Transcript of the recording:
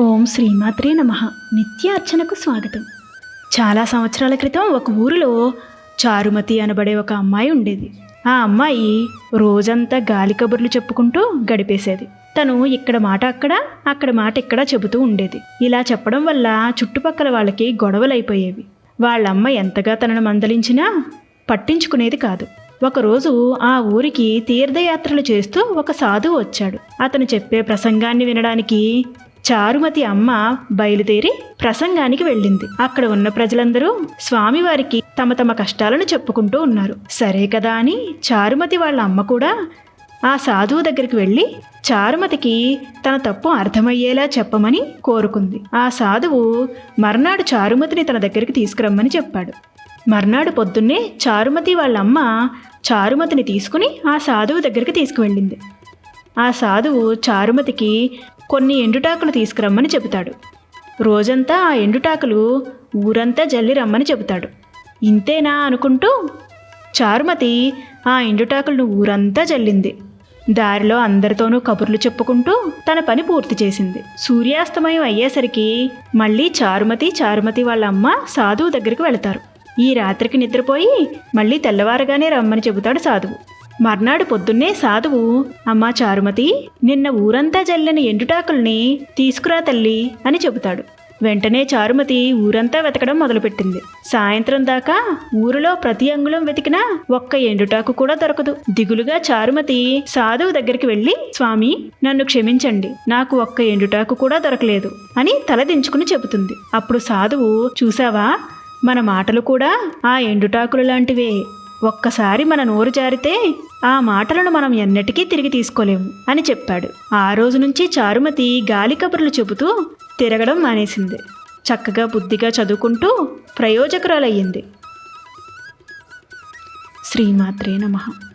ఓం శ్రీమాత్రే నమ. నిత్య అర్చనకు స్వాగతం. చాలా సంవత్సరాల క్రితం ఒక ఊరిలో చారుమతి అనబడే ఒక అమ్మాయి ఉండేది. ఆ అమ్మాయి రోజంతా గాలి కబుర్లు చెప్పుకుంటూ గడిపేసేది. తను ఇక్కడ మాట అక్కడ అక్కడ మాట ఇక్కడ చెబుతూ ఉండేది. ఇలా చెప్పడం వల్ల చుట్టుపక్కల వాళ్ళకి గొడవలు అయిపోయేవి వాళ్ళమ్మ ఎంతగా తనను మందలించినా పట్టించుకునేది కాదు. ఒకరోజు ఆ ఊరికి తీర్థయాత్రలు చేస్తూ ఒక సాధువు వచ్చాడు. అతను చెప్పే ప్రసంగాన్ని వినడానికి చారుమతి అమ్మ బయలుదేరి ప్రసంగానికి వెళ్ళింది. అక్కడ ఉన్న ప్రజలందరూ స్వామివారికి తమ తమ కష్టాలను చెప్పుకుంటూ ఉన్నారు. సరే కదా అని చారుమతి వాళ్ళ అమ్మ కూడా ఆ సాధువు దగ్గరికి వెళ్ళి చారుమతికి తన తప్పు అర్థమయ్యేలా చెప్పమని కోరుకుంది. ఆ సాధువు మర్నాడు చారుమతిని తన దగ్గరికి తీసుకురమ్మని చెప్పాడు. మర్నాడు పొద్దున్నే చారుమతి వాళ్ళ అమ్మ చారుమతిని తీసుకుని ఆ సాధువు దగ్గరికి తీసుకువెళ్ళింది. ఆ సాధువు చారుమతికి కొన్ని ఎండుటాకులు తీసుకురమ్మని చెబుతాడు. రోజంతా ఆ ఎండుటాకులు ఊరంతా జల్లి రమ్మని చెబుతాడు. ఇంతేనా అనుకుంటూ చారుమతి ఆ ఎండుటాకులను ఊరంతా జల్లింది. దారిలో అందరితోనూ కబుర్లు చెప్పుకుంటూ తన పని పూర్తి చేసింది. సూర్యాస్తమయం అయ్యేసరికి మళ్ళీ చారుమతి చారుమతి వాళ్ళ అమ్మ సాధువు దగ్గరికి వెళతారు. ఈ రాత్రికి నిద్రపోయి మళ్ళీ తెల్లవారుగానే రమ్మని చెబుతాడు సాధువు. మర్నాడు పొద్దున్నే సాధువు అమ్మా చారుమతి నిన్న ఊరంతా జల్లిన ఎండుటాకుల్ని తీసుకురా తల్లి అని చెబుతాడు. వెంటనే చారుమతి ఊరంతా వెతకడం మొదలుపెట్టింది. సాయంత్రం దాకా ఊరిలో ప్రతి అంగుళం వెతికినా ఒక్క ఎండుటాకు కూడా దొరకదు. దిగులుగా చారుమతి సాధువు దగ్గరికి వెళ్ళి స్వామి నన్ను క్షమించండి నాకు ఒక్క ఎండుటాకు కూడా దొరకలేదు అని తలదించుకుని చెబుతుంది. అప్పుడు సాధువు చూసావా మన మాటలు కూడా ఆ ఎండుటాకులు లాంటివే. ఒక్కసారి మన నోరు జారితే ఆ మాటలను మనం ఎన్నటికీ తిరిగి తీసుకోలేము అని చెప్పాడు. ఆ రోజు నుంచి చారుమతి గాలి కబుర్లు చెబుతూ తిరగడం మానేసింది. చక్కగా బుద్ధిగా చదువుకుంటూ ప్రయోజకురాలయ్యింది. శ్రీమాత్రే నమః.